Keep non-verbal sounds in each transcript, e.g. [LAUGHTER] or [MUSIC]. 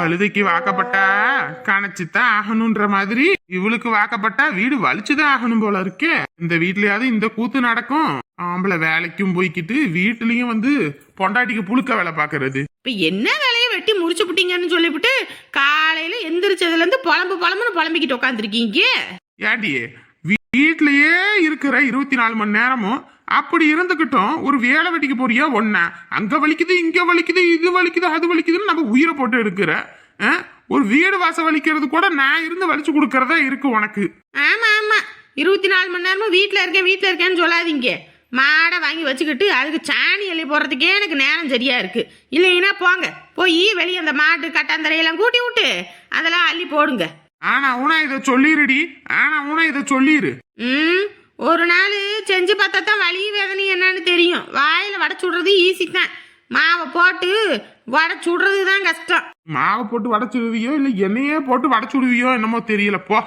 கழுதைக்கு வாக்கப்பட்டா கணச்சுதான் ஆகணும்ன்ற மாதிரி. இவளுக்கு வாக்கப்பட்டா வீடு வலிச்சுதான் ஆகணும் போல இருக்கே. இந்த வீட்லயாவது இந்த கூத்து நடக்கும். ஆம்பளை வேலைக்கும் போய்க்கிட்டு வீட்டுலயும் வந்து பொண்டாட்டிக்கு புழுக்க வேலை பாக்குறது. இப்ப என்ன வேலையை வெட்டி முடிச்சு விட்டீங்கன்னு சொல்லிவிட்டு காலையில எந்திரிச்சதுல இருந்து புலம்பு புலம்புன்னு புலம்பிக்கிட்டு உட்காந்துருக்கீங்க ஏடி வீட்லயே இருக்கிற இருபத்தி நாலு மணி நேரமும் அப்படி இருந்துகிட்டும் ஒரு வேலை வெட்டிக்கு போறியா? ஒன்னா அங்க வலிக்குது இங்க வலிக்குது இது வலிக்குது அது வலிக்குதுன்னு நம்ம உயிரை போட்டு எடுக்கிற? ஒரு வீடு வாசம் வலிக்கிறது கூட நான் இருந்து வலிச்சு கொடுக்கறதா இருக்கு உனக்கு. ஆமா ஆமா. இருபத்தி நாலு மணி நேரமும் வீட்ல இருக்கேன் வீட்ல இருக்கேன்னு சொல்லாதீங்க. மாடை வாங்கி வச்சுக்கிட்டு அதுக்கு சாணி அள்ளி போடுறதுக்கே எனக்கு நேரம் சரியா இருக்கு. இல்லைன்னா போங்க. போய் வெளியே அந்த மாட்டு கட்டாந்தரையெல்லாம் கூட்டி விட்டு அதெல்லாம் அள்ளி போடுங்க. ஆனா உனா இதை சொல்லிருடி. ஆனா உனா இதை சொல்லிரு. ம்? ஒரு நாள் செஞ்சு பார்த்தா தான் வலி வேதனை என்னன்னு தெரியும். வாயில் வடை சுடுறது ஈஸி தான். மாவை போட்டு வடை சுடுறது தான் கஷ்டம். மாவை போட்டு வடைச்சுடுவியோ இல்ல எண்ணெயே போட்டு வடைச்சுடுவியோ என்னமோ தெரியல. போ.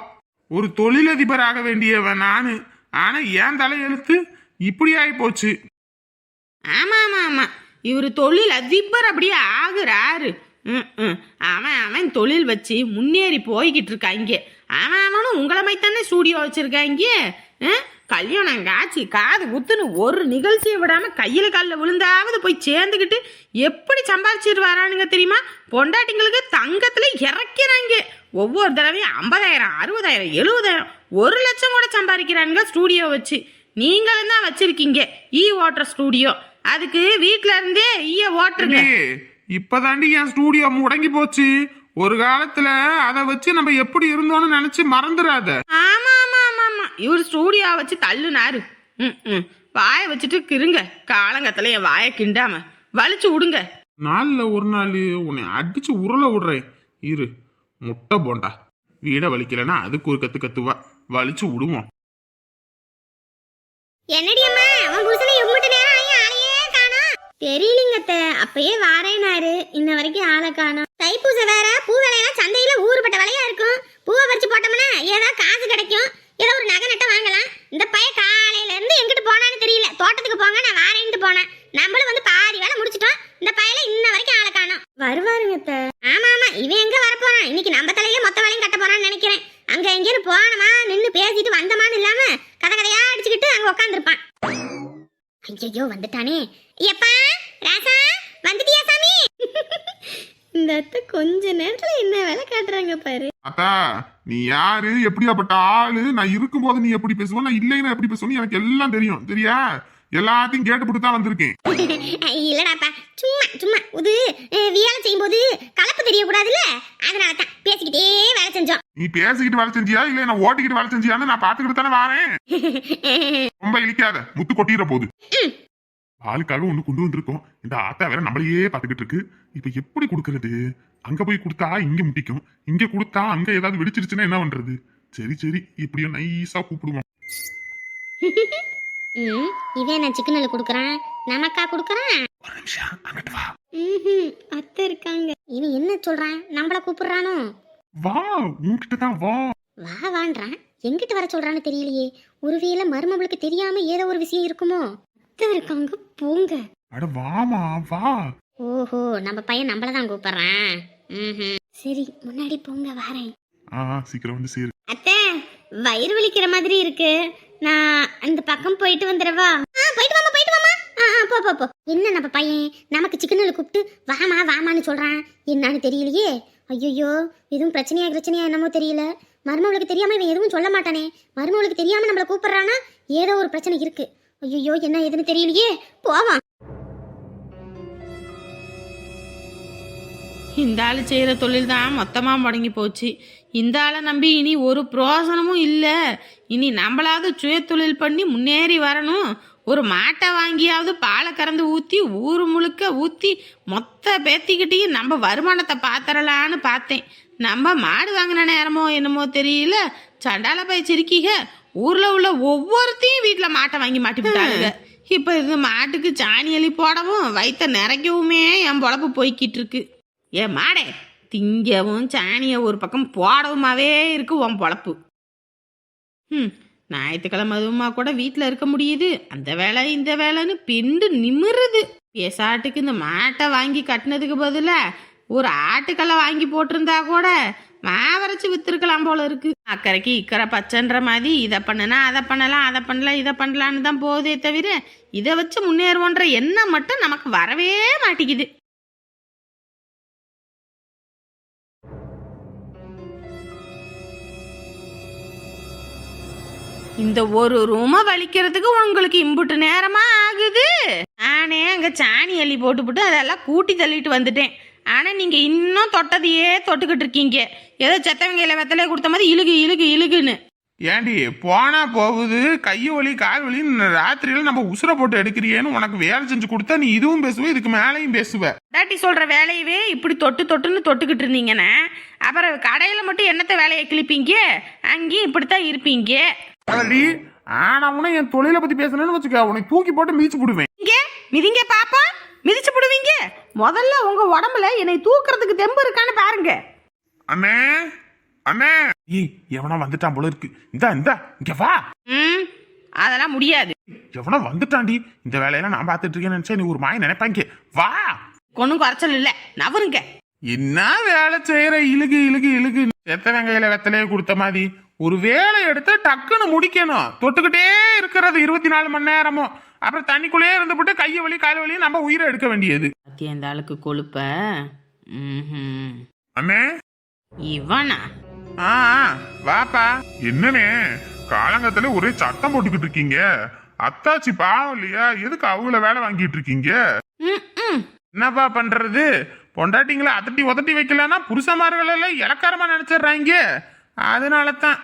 ஒரு தொழிலதிபர் ஆக வேண்டியவன் நானு. ஆனா ஏன் தலையெழுத்து இப்படி ஆகி போச்சு. ஆமா ஆமா ஆமா. இவர் தொழில் அதிபர் அப்படியே ஆகுறாரு. அவன் அவன் தொழில் வச்சு முன்னேறி போய்கிட்டு இருக்காங்க. அவன் அவனும் உங்களை மாதிரி தானே ஸ்டூடியோ வச்சிருக்காங்க? கல்யாணம் காட்சி காது குத்துன்னு ஒரு நிகழ்ச்சியை விடாம கையில காலில் விழுந்தாவது போய் சேர்ந்துக்கிட்டு எப்படி சம்பாதிச்சிட்டு வரானுங்க தெரியுமா? பொண்டாட்டிங்களுக்கு தங்கத்துல இறக்கிறாங்க. ஒவ்வொரு தடவையும் ஐம்பதாயிரம் அறுபதாயிரம் எழுபதாயிரம் ஒரு லட்சம் கூட சம்பாதிக்கிறானுங்க ஸ்டூடியோ வச்சு. நீங்களும் தான் வச்சிருக்கீங்க ஈ ஓட்டுற ஸ்டூடியோ. அதுக்கு வீட்ல இருந்தே ஈய ஓட்டுருங்க. இப்பதாண்டி என் ஸ்டூடியோ முடங்கி போச்சு. ஒரு காலத்துல அதை வச்சு நம்ம எப்படி இருந்தோம்னு நினைச்சு மறந்துடாத ஆமா ஆமா ஆமா ஆமா இவர் ஸ்டூடியோ வச்சு தள்ளுனாரு. ம் ம். வாயை வச்சுட்டு கிருங்க. காலங்கத்துல என் வாயை கிண்டாம. வலிச்சு விடுங்க நாள்ல ஒரு நாள் உன்னை அடிச்சு உருள விடுறேன். இரு. முட்டை போண்டா. வீட வலிக்கலன்னா அதுக்கு ஒரு கத்து கத்துவா. வலிச்சு விடுவோம் என்னடி அம்மா? உன் புருஷனை எம்பிட்டு நேரம் ஆகி ஆளையே காணோம். தெரியலங்க அத்தை. அப்பயே வாரேனாரு. இன்ன வரைக்கும் ஆளை காணோம். தைப்பூசை வேற பூ விலையெல்லாம் சந்தையில ஊறுபட்ட விலையா இருக்கும். பூவை பறிச்சு போட்டோம்னா ஏதாவது காசு கிடைக்கும். ஏதோ ஒரு நகை நட்டை வாங்கலாம். இந்த பையன் காலையில இருந்து எங்கிட்டு போனான்னு தெரியல. தோட்டத்துக்கு போங்க நான் வாரேன்ட்டு போனேன். நம்மளும் வந்து பாதி வேலை முடிச்சிட்டோம். இந்த பையல இன்ன வரைக்கும் ஆளை காணோம். வருவாருங்க ஆமா ஆமா. இவன் எங்க வர போறான் இன்னைக்கு நம்ம தலையில மொத்த வேலையும் கட்ட போறான்னு நினைக்கிறேன். அங்க எங்கேயும் போனமா நின்னு பேசிட்டு வந்தமான்னு இல்லாம கதை கதையா அடிச்சுக்கிட்டு அங்க உட்காந்துருப்பான் ஐயோ வந்துட்டானே. எப்பா ராசா வந்துட்டியா? இந்த அத்தை கொஞ்ச நேரத்துல என்ன வேலை காட்டுறாங்க பாரு. அத்தா நீ யாரு? எப்படியாப்பட்ட ஆளு? நான் இருக்கும்போது நீ எப்படி பேசுவ? நான் இல்லைன்னா எப்படி பேசுவேன்னு எனக்கு எல்லாம் தெரியும். சரியா எல்லாத்தையும் கேட்டுப்பட்டு தான் வந்திருக்கேன். [LAUGHS] இல்லடாப்பா. சும்மா சும்மா. இது வேலை செய்யும்போது கலப்பு தெரியக்கூடாதுல்ல? அதனால தான் பேசிக்கிட்டே வேலை செஞ்சோம். [LAUGHS] நீ பேசிக்கிட்டு வேலை செஞ்சியா? இல்ல நான் ஓட்டிக்கிட்டு வேலை செஞ்சியான்னு நான் பாத்துக்கிட்டு தானே வாரேன். [LAUGHS] ரொம்ப இழிக்காத. முத்து கொட்டிட போகுது. ஆளுக்காக ஒண்ணு கொண்டு வந்திருக்கோம். இந்த ஆத்தா வேற நம்மளையே பாத்துக்கிட்டு இருக்கு. இப்ப எப்படி கொடுக்கறது? அங்க போய் கொடுத்தா இங்க முட்டிக்கும். இங்க கொடுத்தா அங்க ஏதாவது வெடிச்சிருச்சுன்னா என்ன பண்றது? சரி சரி. இப்படியும் நைஸா கூப்பிடுவோம். [LAUGHS] ம் இவன் நான் சிக்கனில் கொடுக்குறான்? நமக்கா கொடுக்குறான்? ஒரு நிமிஷம் அங்கிட்டு வா. ம் அத்தை இருக்காங்க. இவன் என்ன சொல்றான்? நம்மள கூப்பிடுறானோ? வா உன்கிட்ட தான் வா. வா வான்றான். எங்கிட்டு வர சொல்றான்னு தெரியலையே. ஒருவேளை மருமகளுக்கு தெரியாம ஏதோ ஒரு விஷயம் இருக்குமோ? அத்தை இருக்காங்க போங்க. அட வாமா வா. ஓஹோ நம்ம பையன் நம்மள தான் கூப்பிடுறான். ம்ஹும். சரி முன்னாடி போங்க வரேன். ஆ சீக்கிரம் வந்து சேரு. அத்தை வயிறு வலிக்கிற மாதிரி இருக்கு. நான் அந்த பக்கம் போயிட்டு வந்துடவா? ஆ போயிட்டு வாமா போயிட்டு வாமா ஆ ஆ போ போ போ. என்ன நம்ம பையன்? நமக்கு சிக்கனில் கூப்பிட்டு வாமா வாமான்னு சொல்றான். என்னன்னு தெரியலையே. ஐயோ எதுவும் பிரச்சனையா பிரச்சனையா என்னமோ தெரியல. மருமவளுக்கு தெரியாம இவன் எதுவும் சொல்ல மாட்டானே. மருமவளுக்கு தெரியாம நம்மள கூப்பிடுறானா? ஏதோ ஒரு பிரச்சனை இருக்கு. ஐயோ என்ன ஏதுன்னு தெரியலையே. போவான் இந்த ஆள் செய்கிற தொழில் தான் மொத்தமாக முடங்கி போச்சு. இந்த ஆளை நம்பி இனி ஒரு பிரோசனமும் இல்லை. இனி நம்மளாவது சுய தொழில் பண்ணி முன்னேறி வரணும். ஒரு மாட்டை வாங்கியாவது பாலை கறந்து ஊற்றி ஊர் முழுக்க ஊற்றி மொத்த பேத்திக்கிட்டையும் நம்ம வருமானத்தை பாத்திரலான்னு பார்த்தேன். நம்ம மாடு வாங்கின நேரமோ என்னமோ தெரியல. சண்டால போய் சிரிக்கிக. ஊரில் உள்ள ஒவ்வொருத்தையும் வீட்டில் மாட்டை வாங்கி மாட்டி விட்டாங்க இப்போ இது மாட்டுக்கு சாணி அலி போடவும் வயிற்ற நிறைக்கவுமே என் பொழப்பு போய்கிட்டு இருக்கு ஏ மாடே திங்கவும் சாணியை ஒரு பக்கம் போடவுமாவே இருக்கு உன் பொழப்பு. ம் ஞாயிற்றுக்கிழமை அதுவுமா கூட வீட்டில் இருக்க முடியுது. அந்த வேலை இந்த வேலைன்னு பிண்டு நிமிருது. பேசாட்டுக்கு இந்த மாட்டை வாங்கி கட்டினதுக்கு பதிலாக ஒரு ஆட்டுக்கல்லை வாங்கி போட்டிருந்தா கூட மாவரைச்சு வித்துருக்கலாம் போல இருக்கு. அக்கறைக்கு இக்கரை பச்சைன்ற மாதிரி இதை பண்ணுனா அதை பண்ணலாம் அதை பண்ணலாம் இதை பண்ணலான்னு தான் போதே தவிர இதை வச்சு முன்னேறுவோன்ற எண்ணம் மட்டும் நமக்கு வரவே மாட்டேங்குது. இந்த ஒரு ரூமை வலிக்கிறதுக்கு உங்களுக்கு இம்புட்டு நேரமா ஆகுது. நானே அங்க சாணி அள்ளி போட்டுப்புட்டு அதெல்லாம் கூட்டி தள்ளிட்டு வந்துட்டேன். ஆனா நீங்க இன்னும் தொட்டதையே தொட்டுக்கிட்டு இருக்கீங்க. ஏதோ செத்தவங்கையில வெத்தலையை கொடுத்த மாதிரி இழுகு இழுகு இழுகுன்னு. ஏண்டி போனா போகுது கை வலி கால் வலி ராத்திரியில நம்ம உசுர போட்டு எடுக்கிறியேன்னு உனக்கு வேலை செஞ்சு கொடுத்தா நீ இதுவும் பேசுவ இதுக்கு மேலையும் பேசுவ. டாட்டி சொல்ற வேலையவே இப்படி தொட்டு தொட்டுன்னு தொட்டுக்கிட்டு இருந்தீங்கன்னா அப்புறம் கடையில மட்டும் என்னத்த வேலையை கிழிப்பீங்க? அங்கேயும் இப்படித்தான் இருப்பீங்க. அதடி ஆனவன என் தொழிலை பத்தி பேசணும்னு வச்சுக்க உனக்கு தூக்கி போட்டு மீச்சு போடுவேன் இங்க மிதிங்க பாப்பா முதல்ல உங்க உடம்புல என்னை தூக்குறதுக்கு தெம்பு இருக்கான்னு பாருங்க. அண்ணே அண்ணே. ஏய் எவனா வந்துட்டான் போல இருக்கு. இந்தா இந்தா இங்க வா. ம் அதெல்லாம் முடியாது. எவனா வந்துட்டான்டி. இந்த வேலையெல்லாம் நான் பார்த்துட்டு இருக்கேன்னு நினைச்சா நீ ஒரு மாய நினைப்பாங்க. வா. ஒன்றும் குறைச்சல் இல்லை. நவருங்க. என்ன வேலை செய்யற? இழுகு இழுகு இழுகு. செத்த வெங்காயில வெத்தலையே கொடுத்த மாதிரி ஒரு வேலை எடுத்து டக்குன்னு முடிக்கணும். தொட்டுக்கிட்டே இருக்கிறது இருபத்தி நாலு மணி நேரமும். அப்புறம் தண்ணிக்குள்ளேயே இருந்துபிட்டு கையை வலி கால் வலி நம்ம உயிரை எடுக்க வேண்டியது. பத்தி அந்த ஆளுக்கு கொழுப்ப? ம்ஹும். அண்ணே? இவனா? ஆ ஆ, வாப்பா. என்னனே காலங்கத்துல ஒரே சத்தம் போட்டுக்கிட்டு இருக்கீங்க. அத்தாச்சி பாவம் இல்லையா? எதுக்கு அவங்கள வேலை வாங்கிட்டு இருக்கீங்க. என்னப்பா பண்றது? பொண்டாட்டிங்களை அதட்டி உதட்டி வைக்கலன்னா புருஷமார்கள் எல்லாம் இலக்காரமா நினைச்சிடுறாங்க. அதனால தான்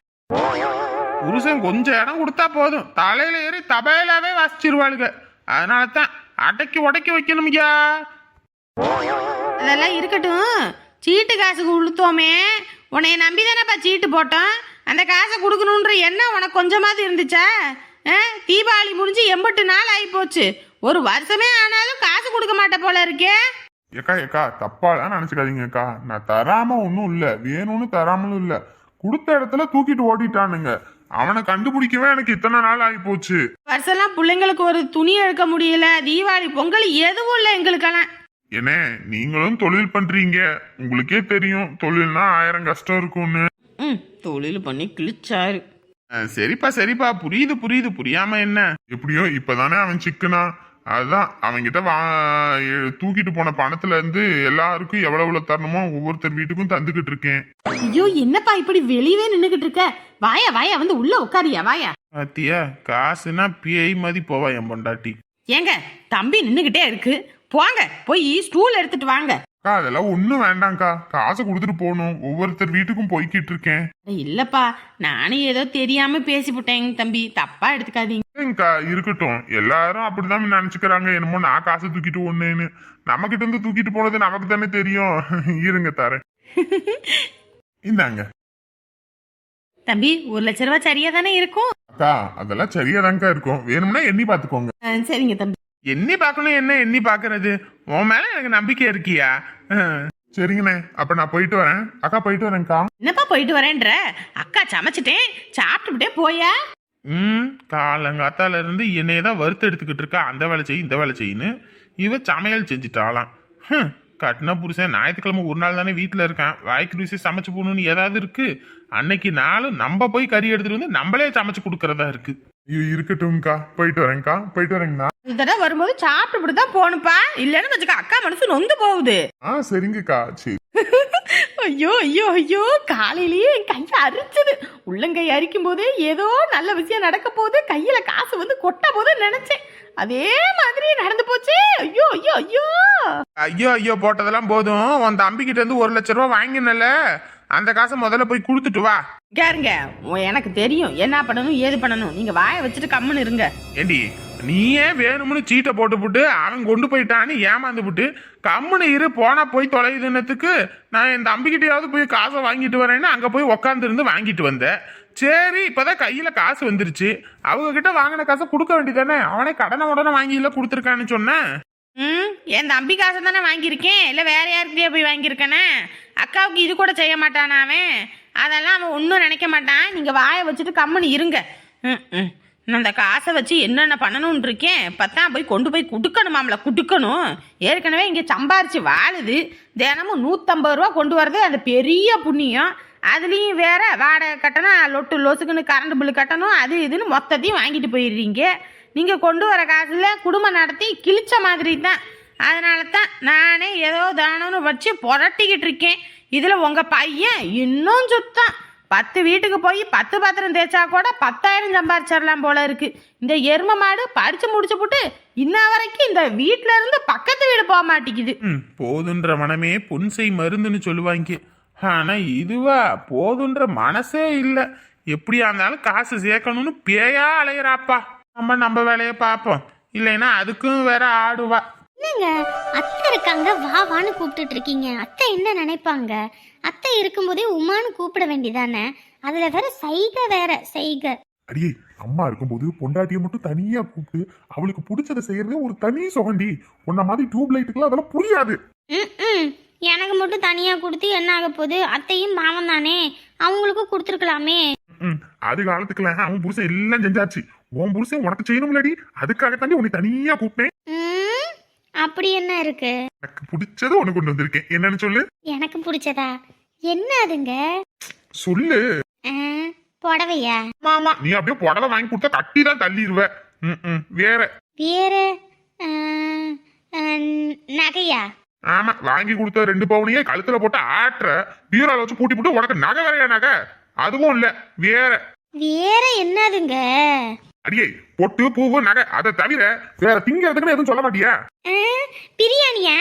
புருஷன் கொஞ்சம் இடம் கொடுத்தா போதும். தலையில ஏறி தபையிலாவே வாசிச்சிருவாளுங்க அதனால தான் அடக்கி உடக்கி வைக்கணும்யா அதெல்லாம் இருக்கட்டும். சீட்டு காசுக்கு உளுத்தோமே உன்னைய நம்பி தானேப்பா சீட்டு போட்டோம். அந்த காசை கொடுக்கணுன்ற எண்ணம் உனக்கு கொஞ்சமாவது இருந்துச்சா? தீபாவளி முடிஞ்சு எண்பட்டு நாள் ஆகி போச்சு. ஒரு வருஷமே ஆனாலும் காசு கொடுக்க மாட்ட போல இருக்கே. ஏக்கா ஏக்கா தப்பாலாம் நினைச்சுக்காதீங்க அக்கா நான் தராம ஒன்றும் இல்ல. வேணும்னு தராமலும் இல்ல. கொடுத்த இடத்துல தூக்கிட்டு ஓடிட்டானுங்க. அவனை கண்டுபிடிக்கவே எனக்கு இத்தனை நாள் ஆகி போச்சு. வருஷம்லாம் பிள்ளைங்களுக்கு ஒரு துணி எடுக்க முடியல தீபாவளி பொங்கல் எதுவும் இல்லை எங்களுக்கெல்லாம். என்ன நீங்களும் தொழில் பண்றீங்க. உங்களுக்கே தெரியும் தொழில்னா ஆயிரம் கஷ்டம் இருக்கும்னு. ம் தொழில் பண்ணி கிழிச்சாரு. அஹ் சரிப்பா சரிப்பா. புரியுது புரியுது. புரியாம என்ன? எப்படியோ இப்பதானே அவன் சிக்கனா அதுதான் அவன்கிட்ட வா தூக்கிட்டு போன பணத்துல இருந்து எல்லாருக்கும் எவ்வளவு எவ்வளவு தரணுமோ ஒவ்வொருத்தர் வீட்டுக்கும் தந்துகிட்டு இருக்கேன். ஐயோ என்னப்பா இப்படி வெளியவே நின்றுகிட்டு இருக்க? வாயா வாயா வந்து உள்ள உட்காரியா வாயா? பாத்தியா காசுனா பேய் மாதிரி போவா என் பொண்டாட்டி. ஏங்க தம்பி நின்றுகிட்டே இருக்கு. போங்க போய் ஸ்டூல் எடுத்துட்டு வாங்க. அக்கா அதெல்லாம் ஒண்ணும் வேண்டாம்க்கா. காசை கொடுத்துட்டு போகணும். ஒவ்வொருத்தர் வீட்டுக்கும் போய்கிட்டு இருக்கேன். இல்லப்பா. நானும் ஏதோ தெரியாம பேசிவிட்டேன் தம்பி. தப்பா எடுத்துக்காதீங்க. இருக்கட்டும். எல்லாரும் அப்படிதான் நினைச்சுக்கிறாங்க. என்னமோ நான் காசு தூக்கிட்டு ஒண்ணேன்னு நம்ம கிட்ட இருந்து தூக்கிட்டு போனது நமக்கு தானே தெரியும். இருங்க தரேன். இந்தாங்க. தம்பி ஒரு லட்ச ரூபா சரியா தானே இருக்கும்? அக்கா அதெல்லாம் சரியாதான்க்கா இருக்கும். வேணும்னா எண்ணி பாத்துக்கோங்க சரிங்க தம்பி. எண்ணி பார்க்கணும் என்ன எண்ணி பாக்குறது உன் மேல எனக்கு நம்பிக்கை இருக்கியா. சரிங்கண்ணே அப்ப நான் போயிட்டு வரேன். அக்கா போயிட்டு வரேன்க்கா. என்னப்பா போயிட்டு வரேன்ற? அக்கா சமைச்சிட்டேன். சாப்பிட்டுட்டே போயா? ம் காலங்காத்தால இருந்து என்னைய தான் வறுத்து எடுத்துக்கிட்டு இருக்கா? அந்த வேலை செய் இந்த வேலை செய்யுன்னு இவ சமையல் செஞ்சுட்டாளாம். ஹம், கட்டின புருஷன் ஞாயிற்றுக்கிழமை ஒரு நாள் தானே வீட்டில் இருக்கேன். வாய்க்கு ருசி சமைச்சு போகணும்னு ஏதாவது இருக்கு? அன்னைக்கு நாளும் நம்ம போய் கறி எடுத்துட்டு வந்து நம்மளே சமைச்சு கொடுக்கறதா இருக்கு இருக்கட்டும்க்கா. போயிட்டு வரேன்க்கா. போயிட்டு வரேங்கண்ணா. இந்த தடவை வரும்போது சாப்பிட்டு தான் போகணுப்பா இல்லைன்னு வச்சுக்க அக்கா மனசு நொந்து போகுது. ஆ சரிங்கக்கா. சரி. [LAUGHS] ஐயோ ஐயோ ஐயோ காலையிலேயே என் கையை அரிச்சது. உள்ளங்கை அரிக்கும் போதே ஏதோ நல்ல விஷயம் நடக்க போகுது. கையில காசு வந்து கொட்ட போது நினைச்சேன். அதே மாதிரி நடந்து போச்சு. ஐயோ ஐயோ ஐயோ. ஐயோ ஐயோ போட்டதெல்லாம் போதும். உன் தம்பி கிட்ட இருந்து ஒரு லட்ச ரூபா வாங்கினல அந்த காசை முதல்ல போய் கொடுத்துட்டு வா. கேருங்க எனக்கு தெரியும். என்ன பண்ணணும் ஏது பண்ணணும். நீங்க வாயை வச்சுட்டு கம்முன்னு இருங்க. ஏண்டி நீயே வேணும்னு சீட்டை போட்டு போட்டு அவன் கொண்டு போயிட்டான்னு ஏமாந்து விட்டு கம்முன்னு இரு போனா போய் தொலைதுன்னதுக்கு நான் என் தம்பிக்கிட்டயாவது போய் காசை வாங்கிட்டு வரேன்னு அங்க போய் உக்காந்துருந்து வாங்கிட்டு வந்தேன். சரி இப்பதான் கையில காசு வந்துருச்சு. அவங்க கிட்ட வாங்கின காசை கொடுக்க வேண்டியதானே அவனே கடனை உடனே வாங்கியில கொடுத்துருக்கான்னு சொன்னேன். ம் என் தம்பி காசை தானே வாங்கியிருக்கேன். இல்லை வேற யாருக்கிட்டே போய் வாங்கியிருக்கேனே. அக்காவுக்கு இது கூட செய்ய மாட்டானா அவன்? அதெல்லாம் அவன் ஒன்றும் நினைக்க மாட்டான். நீங்கள் வாயை வச்சுட்டு கம்முன்னு இருங்க. ம் ம். நான் அந்த காசை வச்சு என்னென்ன பண்ணணும்னு இருக்கேன். பத்தான் போய் கொண்டு போய் குடுக்கணுமாம்ல குடுக்கணும். ஏற்கனவே இங்கே சம்பாரிச்சு வாழுது. தினமும் நூற்றம்பது ரூபா கொண்டு வரது அந்த பெரிய புண்ணியம். அதுலேயும் வேற வாடகை கட்டணும் லொட்டு லொசுக்குன்னு கரண்ட் பில்லு கட்டணும் அது இதுன்னு மொத்தத்தையும் வாங்கிட்டு போயிடுறீங்க. நீங்கள் கொண்டு வர காசில் குடும்பம் நடத்தி கிழிச்ச மாதிரி தான் அதனால தான் நானே ஏதோ தானம்னு வச்சு புரட்டிக்கிட்டு இருக்கேன். இதில் உங்கள் பையன் இன்னும் சுத்தம். பத்து வீட்டுக்கு போய் பத்து பாத்திரம் தேய்ச்சா கூட பத்தாயிரம் சம்பாரிச்சிடலாம் போல இருக்கு. இந்த எரும மாடு படிச்சு முடிச்சு போட்டு இன்ன வரைக்கும் இந்த வீட்டுல இருந்து பக்கத்து வீடு போக மாட்டேங்குது. போதுன்ற மனமே புன்சை மருந்துன்னு சொல்லுவாங்க. ஆனா இதுவா போதுன்ற மனசே இல்லை. எப்படியா இருந்தாலும் காசு சேர்க்கணும்னு பேயா அலையிறாப்பா. நம்ம நம்ம வேலையை பார்ப்போம். இல்லைன்னா அதுக்கும் வேற ஆடுவா. என்னங்க? அத்தை இருக்காங்க வா வான்னு கூப்பிட்டுட்டு இருக்கீங்க. அத்தை என்ன நினைப்பாங்க? அத்தை இருக்கும்போதே உமான்னு கூப்பிட வேண்டியதானே? அதுல வேற சைகை வேற சைகை. அடியே அம்மா இருக்கும்போது பொண்டாட்டியை மட்டும் தனியா கூப்பிட்டு அவளுக்கு பிடிச்சதை செய்யறதே ஒரு தனி சுகண்டி. உன்ன மாதிரி டியூப் லைட்டுக்குலாம் அதெல்லாம் புரியாது. ம் எனக்கு மட்டும் தனியா கொடுத்து என்ன ஆக போகுது? அத்தையும் மாமன் தானே? அவங்களுக்கும் கொடுத்துருக்கலாமே. ம், அது காலத்துக்குலாம் அவன் புருஷன் எல்லாம் செஞ்சாச்சு. உன் புருஷன் உனக்கு செய்யணும்லடி. அதுக்காக தாண்டி உன்னை தனியா கூப்பிட்டேன். ம்? அப்படி என்ன இருக்கு? எனக்கு பிடிச்சதை ஒண்ணு கொண்டு வந்திருக்கேன். என்னன்னு சொல்லு. எனக்கு பிடிச்சதா? என்ன அதுங்க? சொல்லு. புடவையா? மாமா. நீ அப்படியே புடவை வாங்கி கொடுத்தா கட்டி தான் தள்ளிடுவ ம், ம், வேற. வேற நகையா? ஆமா வாங்கி கொடுத்த ரெண்டு பவுனையே கழுத்துல போட்டு ஆட்டுற. பீரோல வச்சு பூட்டி போட்டு உனக்கு நகை வேறையா நகை. அதுவும் இல்ல வேற. வேற என்னதுங்க? அடியே பொட்டு பூவு நகை அதை தவிர வேற திங்கிறதுக்குன்னு எதுவும் சொல்ல மாட்டியா? பிரியாணியா?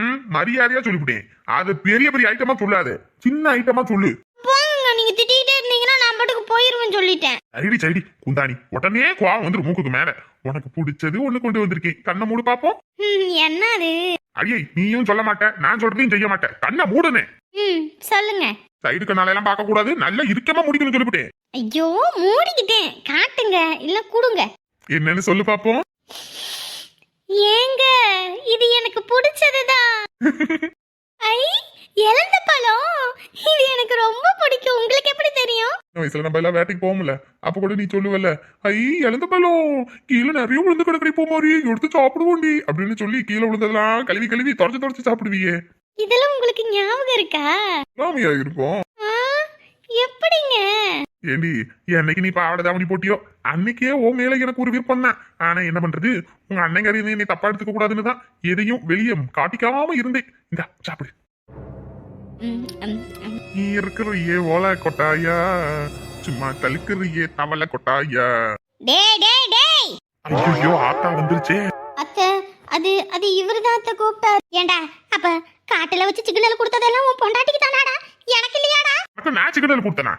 ம் மரியாதையா சொல்லிவிட்டேன். அது பெரிய பெரிய ஐட்டமா சொல்லாது. சின்ன ஐட்டமா சொல்லு. போங்க நீங்க திட்டிகிட்டே இருந்தீங்கன்னா நான் பாட்டுக்கு போயிருவேன் சொல்லிட்டேன். சரிடி சரிடி. குந்தாணி உடனே கோவம் வந்துரு மூக்குக்கு மேல. உனக்கு பிடிச்சது ஒண்ணு கொண்டு வந்திருக்கேன். கண்ணை மூடு பாப்போம். ம், என்னது? அடியே நீயும் சொல்ல மாட்ட. நான் சொல்றதையும் செய்ய மாட்டேன் கண்ணை மூடுனே. ம் சொல்லுங்க. சைடு கண்ணால பார்க்க கூடாது நல்லா இறுக்கமா முடிக்கணும் சொல்லிவிட்டேன். ஐயோ மூடிக்கிட்டேன். காட்டுங்க. இல்ல கொடுங்க. என்னன்னு சொல்லு பாப்போம். ஏங்க இது எனக்கு பிடிச்சதுதான். ஐ இழந்த பழம். இது எனக்கு ரொம்ப பிடிக்கும். உங்களுக்கு எப்படி தெரியும்? சின்ன வயசுல நம்ம எல்லாம் வேட்டைக்கு போவோம்ல. அப்ப கூட நீ சொல்லுவல்ல ஐ இழந்த பழம். கீழே நிறைய விழுந்து கிடக்குறி போ மாதிரி. எடுத்து சாப்பிடுவோண்டி அப்படின்னு சொல்லி கீழே விழுந்ததெல்லாம் கழுவி கழுவி தொடச்சு தொடச்சு சாப்பிடுவியே. இதெல்லாம் உங்களுக்கு ஞாபகம் இருக்கா? இருக்கும் ஆ, எப்படிங்க? ஏண்டி என்னைக்கு நீ பாவாடை தாவணி போட்டியோ அன்னைக்கே ஓ மேல எனக்கு ஒரு விருப்பம் தான். ஆனா என்ன பண்றது? உங்க அண்ணன் நீ தப்பா எடுத்துக்க கூடாதுன்னு தான் எதையும் வெளியே காட்டிக்காம இருந்தேன். இந்த சாப்பிடு. ம், ம், ம். நீ இருக்கிறியே ஓலை கொட்டாயா? சும்மா தழுக்கிறியே தவளை கொட்டாயா? டேய் டேய் டேய்! ஐயோ ஆத்தா வந்துருச்சே. அத்தை அது அது இவருதான் அத்தை கூப்பிட்டாரு. ஏண்டா அப்ப காட்டுல வச்சு சிக்னல் கொடுத்ததெல்லாம் உன் பொண்டாட்டிக்கு தானாடா. எனக்கு இல்லையாடா? நான் சிக்கனல் கொடுத்தனா?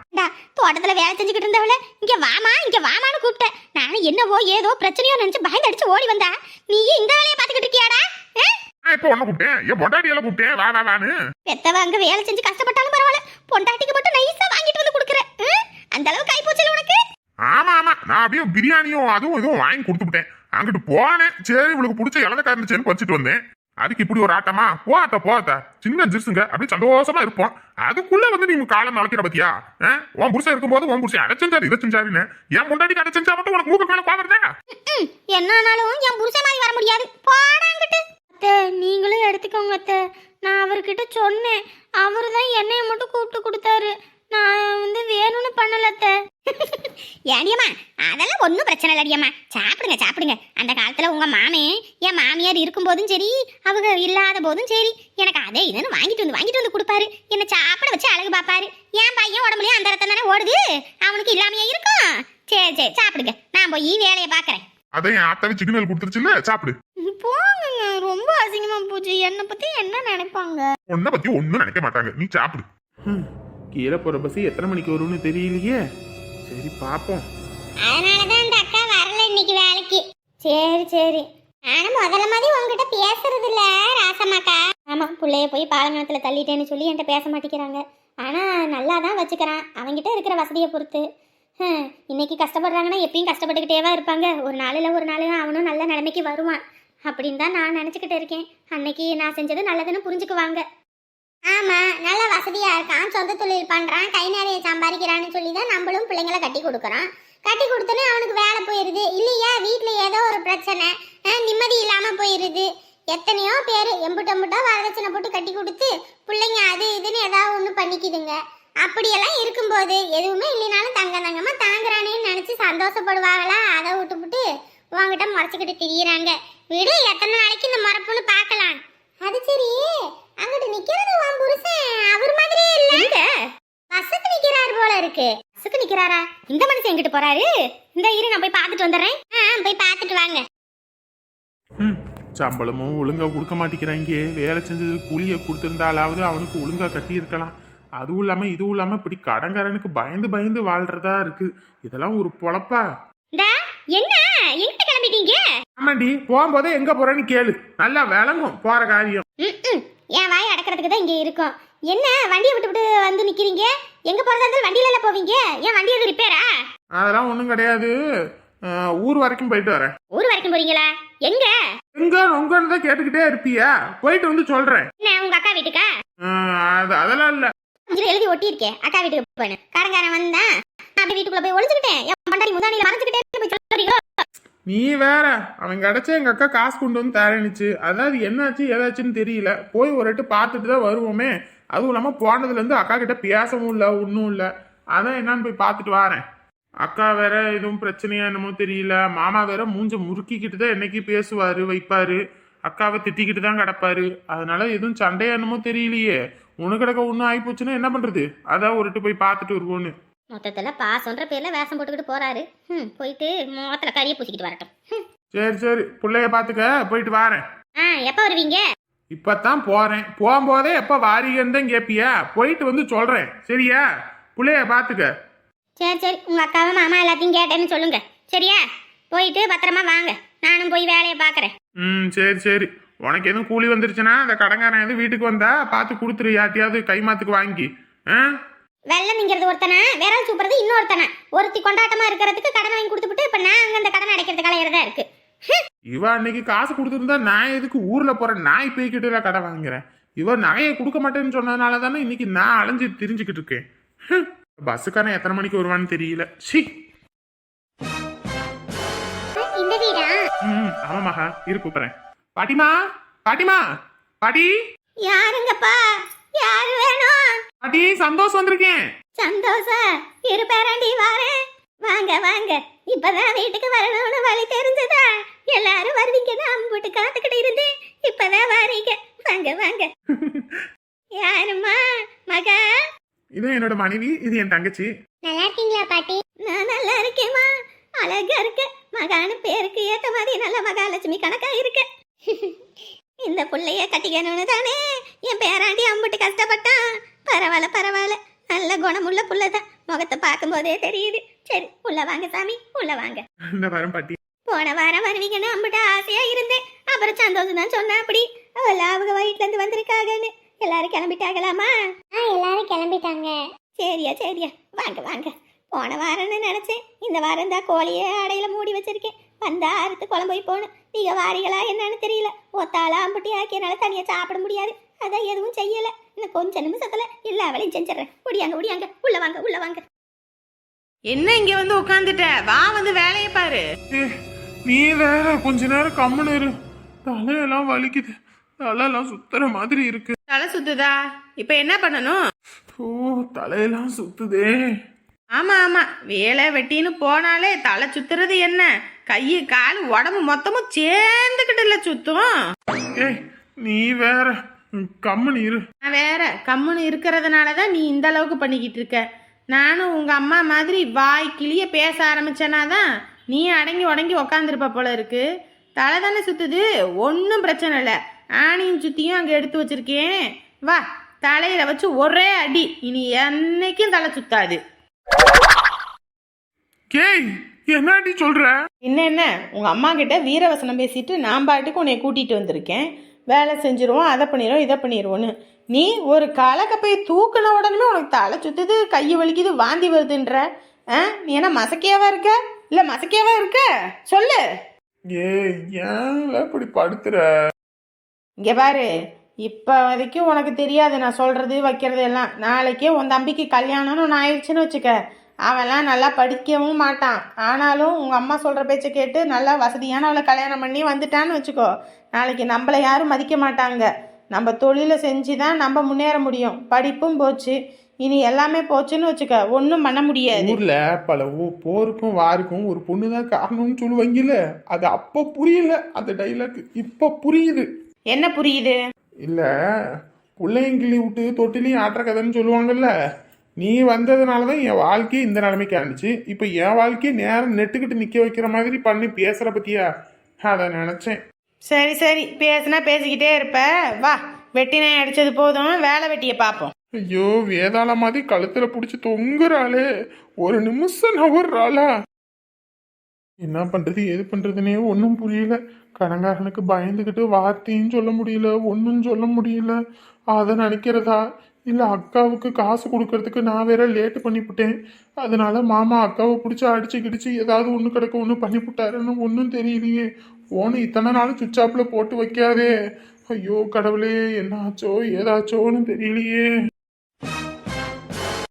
தோட்டத்துல வேலை செஞ்சுக்கிட்டு இருந்தவள இங்க வாமா இங்க வாமான்னு கூப்பிட்டேன். நானும் என்னவோ ஏதோ பிரச்சனையோ நினைச்சு பயந்து அடிச்சு ஓடி வந்தா. நீ இந்த வேலையை பாத்துக்கிட்டு இருக்கியாடா? நான் இப்ப உன்ன கூப்பிட்டேன்? என் பொண்டாட்டியெல்லாம் கூப்பிட்டேன். வா வா வான்னு. பெத்தவ அங்க வேலை செஞ்சு கஷ்டப்பட்டாலும் பரவாயில்ல. பொண்டாட்டிக்கு மட்டும் நைஸா வாங்கிட்டு வந்து கொடுக்குற? அந்த அளவுக்கு ஆயிப்போச்சுல உனக்கு? ஆமா ஆமா. நான் அப்படியே பிரியாணியும் அதுவும் இதுவும் வாங்கி கொடுத்துட்டேன் அங்கிட்டு போனேன். சரி இவளுக்கு பிடிச்ச இலந்த காரணம் வச்சுட்டு வந்தேன். அதுக்கு இப்படி ஒரு ஆட்டமா? போத்த போத்த சின்ன ஜிருசுங்க. அப்படியே சந்தோஷமா இருப்போம். அதுக்குள்ள வந்து நீங்க காலம் அழைக்கிற பத்தியா? ஆ? உன் புருஷன் இருக்கும்போது உன் புருஷன் அதை செஞ்சாரு இதை செஞ்சாருன்னு. என் முன்னாடி அதை செஞ்சா மட்டும் உனக்கு மூக்கு மேல பாக்குறதா ம், என்னானாலும் என் புருஷன் மாதிரி வர முடியாது. போடாங்கிட்டு அத்தை நீங்களும் எடுத்துக்கோங்க அத்தை. நான் அவர்கிட்ட சொன்னேன். அவரு தான் என்னைய மட்டும் கூப்பிட்டு கொடுத்தாரு. நான் வந்து ஏடியம்மா அதெல்லாம் ஒன்றும் பிரச்சனை இல்லை அடியம்மா. சாப்பிடுங்க சாப்பிடுங்க. அந்த காலத்துல உங்க மாமே என் மாமியார் இருக்கும்போதும் சரி அவங்க இல்லாத போதும் சரி எனக்கு அதே இதுன்னு வாங்கிட்டு வந்து வாங்கிட்டு வந்து கொடுப்பாரு. என்னை சாப்பிட வச்சு அழகு பார்ப்பாரு. என் பையன் உடம்புலயும் அந்த ரத்தம் தானே ஓடுது? அவனுக்கு இல்லாமையே இருக்கும். சரி சரி சாப்பிடுங்க. நான் போய் வேலையை பார்க்கறேன். அதை என் ஆத்தாவே சிக்னல் கொடுத்துருச்சுல்ல? சாப்பிடு. போங்க ரொம்ப அசிங்கமா போச்சு. என்னை பத்தி என்ன நினைப்பாங்க? உன்னை பத்தி ஒண்ணும் நினைக்க மாட்டாங்க. நீ சாப்பிடு. கீழே போற பஸ் எத்தனை மணிக்கு வரும்னு தெரியலையே. சரி பாப்போம். அதனாலதான் அந்த அக்கா வரல இன்னைக்கு வேலைக்கு. சரி சரி. ஆனா முதல்ல மாதிரி உங்ககிட்ட பேசுறது இல்ல ராசமாக்கா ஆமா புள்ளைய போய் பாலங்கணத்துல தள்ளிட்டேன்னு சொல்லி என்கிட்ட பேச மாட்டேங்கிறாங்க. ஆனா நல்லா தான் வச்சுக்கிறான். அவங்கிட்ட இருக்கிற வசதியை பொறுத்து. இன்னைக்கு கஷ்டப்படுறாங்கன்னா எப்பயும் கஷ்டப்பட்டுக்கிட்டேவா இருப்பாங்க. ஒரு நாளில் ஒரு நாள் அவனும் நல்ல நிலைமைக்கு வருவான். அப்படின்னு தான் நான் நினச்சிக்கிட்டு இருக்கேன். அன்னைக்கு நான் செஞ்சது நல்லதுன்னு புரிஞ்சுக்குவாங்க. ஆமாம் நல்ல வசதியாக இருக்கான். சொந்த தொழில் பண்ணுறான் கை நிறைய சம்பாதிக்கிறான்னு சொல்லி தான் நம்மளும் பிள்ளைங்களை கட்டி கொடுக்குறோம். கட்டி கொடுத்தனே அவனுக்கு வேலை போயிடுது இல்லையா வீட்டில் ஏதோ ஒரு பிரச்சனை. நிம்மதி இல்லாமல் போயிடுது எத்தனையோ பேர் எம்புட்டம்புட்டா வரதட்சணை போட்டு கட்டி கொடுத்து பிள்ளைங்க அது இதுன்னு ஏதாவது ஒன்று பண்ணிக்குதுங்க. அப்படியெல்லாம் இருக்கும்போது எதுவுமே இல்லைனாலும் தங்க தங்கமாக தாங்குறானேன்னு நினச்சி சந்தோஷப்படுவாங்களா? அதை விட்டுப்புட்டு உங்ககிட்ட முறைச்சிக்கிட்டு திரியிறாங்க. விடு எத்தனை நாளைக்கு இந்த முறப்புன்னு பார்க்கலாம். அது சரி அங்கிட்டு நிக்கிறது உன் புருஷன் அவர் மாதிரியே இல்ல பஸ்ஸுக்கு நிக்கிறாரு போல இருக்கு. பஸ்ஸுக்கு நிக்கிறாரா? இந்த மனுஷன் எங்கிட்டு போறாரு. இந்த இரு நான் போய் பார்த்துட்டு வந்துடுறேன். ஆ போய் பார்த்துட்டு வாங்க. ம் சம்பளமும் ஒழுங்கா கொடுக்க மாட்டேங்கிறாங்க வேலை செஞ்சது கூலியை கொடுத்துருந்தாலாவது அவனுக்கு ஒழுங்கா கட்டியிருக்கலாம். அதுவும் இல்லாம இதுவும் இல்லாம இப்படி கடன்காரனுக்கு பயந்து பயந்து வாழ்றதா இருக்கு. இதெல்லாம் ஒரு பொழப்பா? என்ன? எங்கிட்ட கிளம்பிட்டீங்க? ஆமாண்டி போகும்போதே எங்க போறேன்னு கேளு. நல்லா விளங்கும் போற காரியம். என் வாய் அடக்கிறதுக்கு தான் இங்க இருக்கும். என்ன வண்டியை விட்டு விட்டு வந்து நிக்கிறீங்க? எங்க போறதா இருந்தாலும் வண்டியில எல்லாம் போவீங்க? ஏன் வண்டி எதுவும் ரிப்பேரா அதெல்லாம் ஒன்றும் கிடையாது. ஊர் வரைக்கும் போயிட்டு வரேன். ஊர் வரைக்கும் போறீங்களா? எங்க? எங்க? உங்கன்னு தான் கேட்டுக்கிட்டே இருப்பியா? போயிட்டு வந்து சொல்றேன். என்ன உங்க அக்கா வீட்டுக்கா? அதெல்லாம் இல்ல. இதுல எழுதி ஒட்டி இருக்கேன் அக்கா வீட்டுக்கு போனேன். காரங்காரன் வந்தான் அப்படி வீட்டுக்குள்ள போய் ஒளிஞ்சுக்கிட்டேன். என் பண்டாடி முதானில மறைஞ்சுக்கிட்டே போய் சொல்றீங்களோ? நீ வேற அவன் கிடைச்ச எங்க அக்கா காசு கொண்டு வந்து தரணிச்சு அதாவது என்னாச்சு ஏதாச்சுன்னு தெரியல. போய் ஒரு எட்டு பார்த்துட்டு தான் வருவோமே. அதுவும் இல்லாம போனதுல இருந்து அக்கா கிட்ட பேசவும் இல்லை ஒன்றும் இல்லை. அதான் என்னன்னு போய் பார்த்துட்டு வரேன். அக்கா வேற எதுவும் பிரச்சனையா என்னமோ தெரியல. மாமா வேற மூஞ்ச முறுக்கிக்கிட்டு தான் என்னைக்கு பேசுவாரு வைப்பாரு. அக்காவை திட்டிக்கிட்டு தான் கிடப்பாரு. அதனால எதுவும் சண்டையா என்னமோ தெரியலையே. உனக்கு கிடக்க ஒன்றும் ஆயிப்போச்சுன்னா என்ன பண்றது? அதான் ஒரு எட்டு போய் பார்த்துட்டு வருவோன்னு. மொத்தத்துல பாசன்ற பேர்ல வேஷம் போட்டுக்கிட்டு போறாரு. ம் போயிட்டு முகத்துல கறியை பூசிக்கிட்டு வரட்டும். சரி சரி. பிள்ளைய பார்த்துக்க. போயிட்டு வரேன். ஆ எப்ப வருவீங்க? இப்பதான் போறேன். போகும்போதே எப்ப வாரீங்கன்னு தான் கேப்பியா? போயிட்டு வந்து சொல்றேன். சரியா? புள்ளைய பாத்துக்க. சரி சரி. உங்க அக்காவும் மாமா எல்லாத்தையும் கேட்டேன்னு சொல்லுங்க. சரியா? போயிட்டு பத்திரமா வாங்க. நானும் போய் வேலையை பார்க்கறேன் ம் சரி சரி. உனக்கு எதுவும் கூலி வந்துருச்சுன்னா அந்த கடங்காரன் எதுவும் வீட்டுக்கு வந்தா பார்த்து கொடுத்துரு யார்ட்டையாவது கைமாத்துக்கு வாங்கி. ஆ? வெள்ளம் நிங்கிறது ஒருத்தனை? விரல் சூப்புறது இன்னொருத்தனை? ஒருத்தி கொண்டாட்டமா இருக்கிறதுக்கு கடன் வாங்கி கொடுத்துட்டு இப்ப நான் அங்க அந்த கடன் அடைக்கிறதுக்கு அலையிறதா இருக்கு. இவ அன்னைக்கு காசு கொடுத்துருந்தா நான் எதுக்கு ஊர்ல போறேன்? நாய் போய்கிட்டு கடை வாங்குறேன். இவ நகையை கொடுக்க மாட்டேன்னு சொன்னதுனால தானே இன்னைக்கு நான் அலைஞ்சு திரிஞ்சுக்கிட்டு இருக்கேன். பஸ்ஸுக்காரன் எத்தனை மணிக்கு வருவான்னு தெரியல. சி. ம் ஆமா மகா. இரு கூப்பிடுறேன். பாட்டிமா? பாட்டிமா? பாட்டி? யாருங்கப்பா? யாரு வேணும்? பாட்டி சந்தோஷம் வந்திருக்கேன். சந்தோஷம் இரு பேராண்டி வாரேன். வாங்க வாங்க. இப்பதான் வீட்டுக்கு வரணும்னு வழி தெரிஞ்சதா? எல்லாரும் வருவீங்கன்னு அம்புட்டு காத்துக்கிட்டு இருந்தேன். இப்பதான் வாரீங்க. வாங்க வாங்க. [LAUGHS] யாரும்மா? மகா? இது என்னோட மனைவி இது என் தங்கச்சி. நல்லா இருக்கீங்களா பாட்டி? நான் நல்லா இருக்கேம்மா. அழகா இருக்க. மகான்னு பேருக்கு ஏத்த மாதிரி நல்ல மகாலட்சுமி கணக்கா இருக்க. [LAUGHS] இந்த புள்ளைய கட்டிக்கணும்னு தானே என் பேராண்டி அம்புட்டு கஷ்டப்பட்டான். பரவாயில்ல பரவாயில்ல. நல்ல குணமுள்ள புள்ளதான். முகத்தை பார்க்கும்போதே தெரியுது. சரி உள்ள வாங்க சாமி உள்ள வாங்க. இந்த வாரம் பாட்டி. போன வாரம் வருவீங்கன்னு அம்பிட்ட ஆசையா இருந்தேன். அப்புறம் சந்தோஷம் தான் சொன்னா அப்படி. அவள அவங்க வயிற்றுல இருந்து வந்திருக்காங்கன்னு. எல்லாரும் கிளம்பிட்டாங்களாமா? எல்லாரும் கிளம்பிட்டாங்க. சரியா சரியா. வாங்க வாங்க. போன வாரம்னு நினைச்சேன். இந்த வாரம் தான் கோழியை அடையில மூடி வச்சிருக்கேன். வந்தா அறுத்து குழம்பு போய் போகணும் நீங்க வாரிகளா என்னன்னு தெரியல. ஒத்தாளா அம்புட்டி ஆக்கியனால தனியா சாப்பிட முடியாது. அதான் எதுவும் செய்யல. இன்னும் கொஞ்ச நிமிஷத்துல எல்லா வேலையும் செஞ்சிடறேன். ஒடியாங்க ஒடியாங்க உள்ள வாங்க உள்ள வாங்க. என்ன இங்க வந்து உட்காந்துட்ட வா வந்து வேலையை பாரு. நீ வேற கொஞ்ச நேரம் கம்முன்னு இரு. தலையெல்லாம் வலிக்குது. தலையெல்லாம் சுத்துற மாதிரி இருக்கு. தலை சுத்துதா? இப்ப என்ன பண்ணணும்? ஓ தலையெல்லாம் சுத்துதே. ஆமா ஆமா. வேலை வெட்டின்னு போனாலே தலை சுத்துறது என்ன? கை கால் உடம்பு மொத்தமும் சேர்ந்துக்கிட்டுல சுத்தும். ஏய் நீ வேற. கம்முன்னு இரு. நான் வேற. கம்முன்னு இருக்கிறதுனால தான் நீ இந்த அளவுக்கு பண்ணிக்கிட்டு இருக்க. நானும் உங்க அம்மா மாதிரி வாய் கிளிய பேச ஆரம்பிச்சேனா தான் நீ அடங்கி உடங்கி உக்காந்துருப்ப போல இருக்கு. தலை தானே சுத்துது ஒன்றும் பிரச்சனை இல்லை. ஆணியும் சுத்தியும் அங்கே எடுத்து வச்சிருக்கேன் வா தலையில வச்சு ஒரே அடி இனி என்னைக்கும் தலை சுத்தாது. கேய் என்னடி சொல்ற? என்ன என்ன? உங்க அம்மா கிட்ட வீரவசனம் பேசிட்டு நான் பாட்டுக்கு உன்னை கூட்டிட்டு வந்திருக்கேன். வேலை செஞ்சிருவோம் அதை பண்ணிடுவோம் இதை பண்ணிடுவோன்னு நீ ஒரு கலக்கப்பை தூக்குன உடனே உனக்கு தலை சுத்துது கை வலிக்குது வாந்தி வருதுன்ற. ஆ? நீ என்ன மசக்கியாவா இருக்க? இல்ல மசக்கியாவா இருக்க? சொல்லு. ஏய் ஏன் இப்படி படுத்துற? இங்க பாரு. இப்ப வரைக்கும் உனக்கு தெரியாது நான் சொல்றது வைக்கிறது எல்லாம். நாளைக்கே உன் தம்பிக்கு கல்யாணம்னு ஒன்று ஆயிடுச்சுன்னு வச்சுக்க. அவன்லாம் நல்லா படிக்கவும் மாட்டான். ஆனாலும் உங்கள் அம்மா சொல்கிற பேச்சை கேட்டு நல்லா வசதியான அவளை கல்யாணம் பண்ணி வந்துட்டான்னு வச்சுக்கோ. நாளைக்கு நம்மளை யாரும் மதிக்க மாட்டாங்க. நம்ம தொழிலை செஞ்சு தான் நம்ம முன்னேற முடியும். படிப்பும் போச்சு. இனி எல்லாமே போச்சுன்னு வச்சுக்க ஒன்றும் பண்ண முடியாது. ஊர்ல பல போருக்கும் வாருக்கும் ஒரு பொண்ணு தான் காரணம்னு சொல்லுவாங்கல்ல அது அப்போ புரியல அந்த டைலாக் இப்போ புரியுது. என்ன புரியுது? இல்ல பிள்ளைங்கிளி விட்டு தொட்டிலையும் ஆட்டுற கதைன்னு சொல்லுவாங்கல்ல நீ வந்ததுனால தான் என் வாழ்க்கையே இந்த நிலைமைக்கு ஆனிச்சு இப்போ என் வாழ்க்கையை நேரம் நெட்டுக்கிட்டு நிக்க வைக்கிற மாதிரி பண்ணி பேசுற பத்தியா? அதை நினைச்சேன். சரி சரி. பேசுனா பேசிக்கிட்டே இருப்ப. வா வெட்டினை அடிச்சது போதும். வேலை வெட்டியை பார்ப்போம் ஐயோ வேதாள மாதிரி கழுத்துல பிடிச்சி தொங்குறாளே. ஒரு நிமிஷம் நவர்றாளா? என்ன பண்றது ஏது பண்றதுனே ஒன்றும் புரியல. கடங்காரனுக்கு பயந்துக்கிட்டு வார்த்தையும் சொல்ல முடியல ஒன்றும் சொல்ல முடியல. அதை நினைக்கிறதா? இல்லை அக்காவுக்கு காசு கொடுக்கறதுக்கு நான் வேற லேட்டு பண்ணிவிட்டேன் அதனால மாமா அக்காவை பிடிச்சி அடிச்சு கிடிச்சு ஏதாவது ஒன்று கிடக்க ஒன்று பண்ணிவிட்டாருன்னு ஒன்றும் தெரியலையே. ஃபோனு இத்தனை நாள் சுவிட்ச் ஆஃப்ல போட்டு வைக்காதே. ஐயோ கடவுளே என்னாச்சோ ஏதாச்சோன்னு தெரியலையே.